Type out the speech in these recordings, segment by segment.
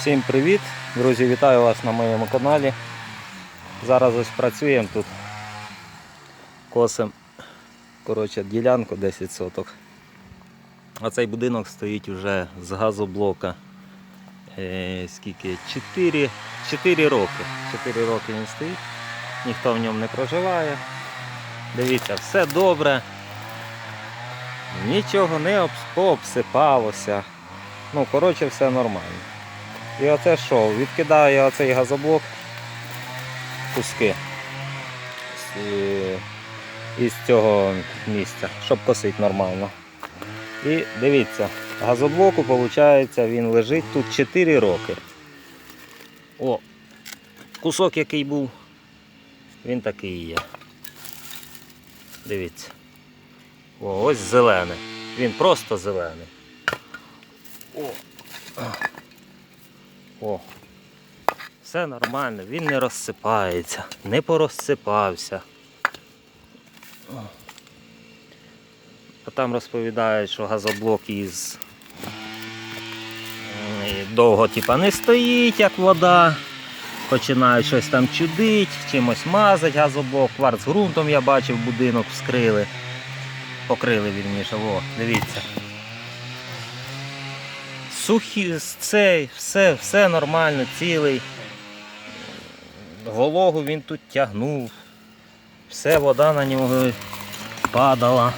Всім привіт! Друзі, вітаю вас на моєму каналі. Зараз ось працюємо тут. Косим коротше, ділянку 10 соток. А цей будинок стоїть вже з газоблока. Е, скільки? 4, 4 роки. 4 роки він стоїть, ніхто в ньому не проживає. Дивіться, все добре. Нічого не обс- пообсипалося. Ну, коротше, все нормально. І оце що? Відкидаю я оцей газоблок куски із цього місця, щоб косити нормально. І дивіться, газоблоку, виходить, він лежить тут 4 роки. О, кусок який був, він такий є. Дивіться. О, ось зелений. Він просто зелений. О. О. Все нормально, він не розсипається, не порозсипався. А там розповідають, що газоблок із довго типа, не стоїть, як вода. Починають щось там чудить, чимось мазать газоблок, кварц ґрунтом я бачив, будинок вскрили. Покрили вірніше, о, дивіться. Сухі, цей, все, все нормально, цілий. Вологу він тут тягнув. Все, вода на нього падала.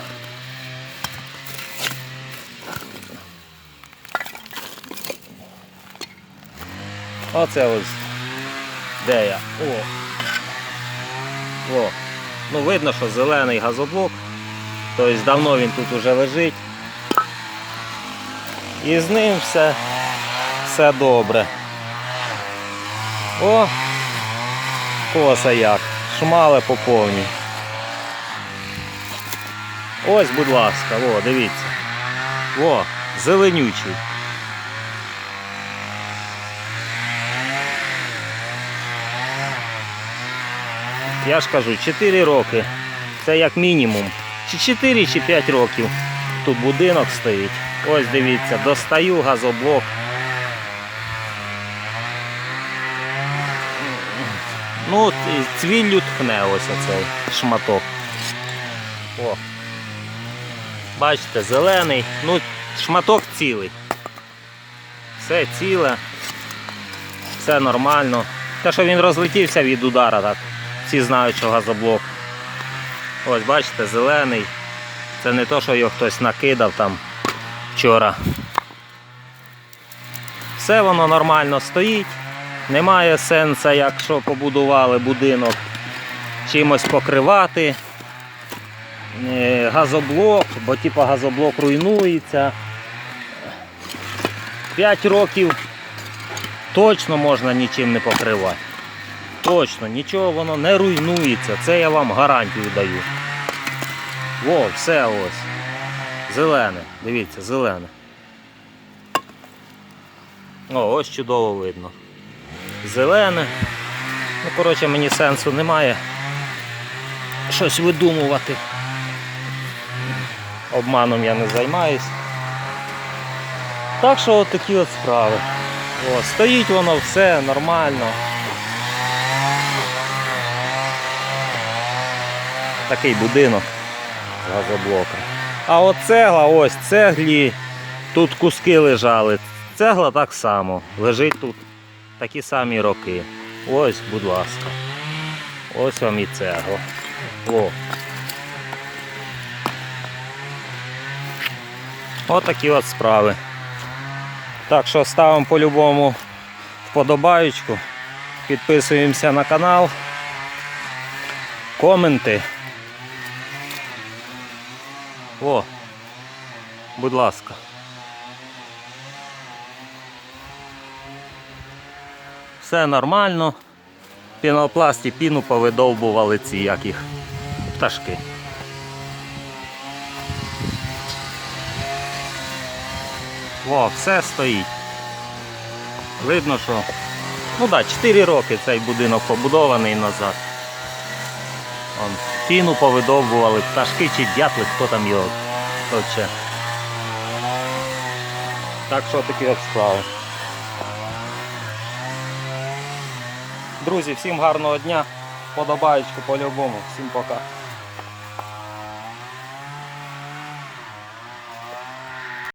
Оце ось. Де я? О. О. Ну видно, що зелений газоблок. Тобто давно він тут уже лежить. І з ним все, все добре. О, коса як. Шмале по повній. Ось, будь ласка, о, дивіться. О, зеленючий. Я ж кажу, 4 роки. Це як мінімум. Чи 4, чи 5 років тут будинок стоїть. Ось дивіться, достаю газоблок. Ну, цвіллю тхне ось оцей шматок. О. Бачите, зелений, ну, шматок цілий. Все ціле, все нормально. Те, що він розлетівся від удара, так. Всі знають, що газоблок. Ось бачите, зелений. Це не то, що його хтось накидав там вчора. Все воно нормально стоїть. Немає сенсу, якщо побудували будинок, чимось покривати. Е, Газоблок, бо типу газоблок руйнується. 5 років точно можна нічим не покривати. Точно, нічого воно не руйнується. Це я вам гарантію даю. Во, все ось. Зелене. Дивіться, зелене. О, ось чудово видно. Зелене. Ну, коротше, мені сенсу немає щось видумувати. Обманом я не займаюсь. Так що от такі от справи. О, стоїть воно все нормально. Такий будинок з газоблока. А от цегла, ось цеглі, тут куски лежали. Цегла так само. Лежить тут такі самі роки. Ось, будь ласка. Ось вам і цегла. О. От такі от справи. Так що ставимо по-любому вподобаючку. Підписуємося на канал. Коменти. О, будь ласка. Все нормально. Пінопласті піну повидовбували ці як їх пташки. О, все стоїть. Видно, що ну так, 4 роки цей будинок побудований назад. Вон, Піну повидовбували, пташки чи дятли, хто там його точе. Так що такі от справи. Друзі, всім гарного дня. Подобаєчку по-любому. Всім пока.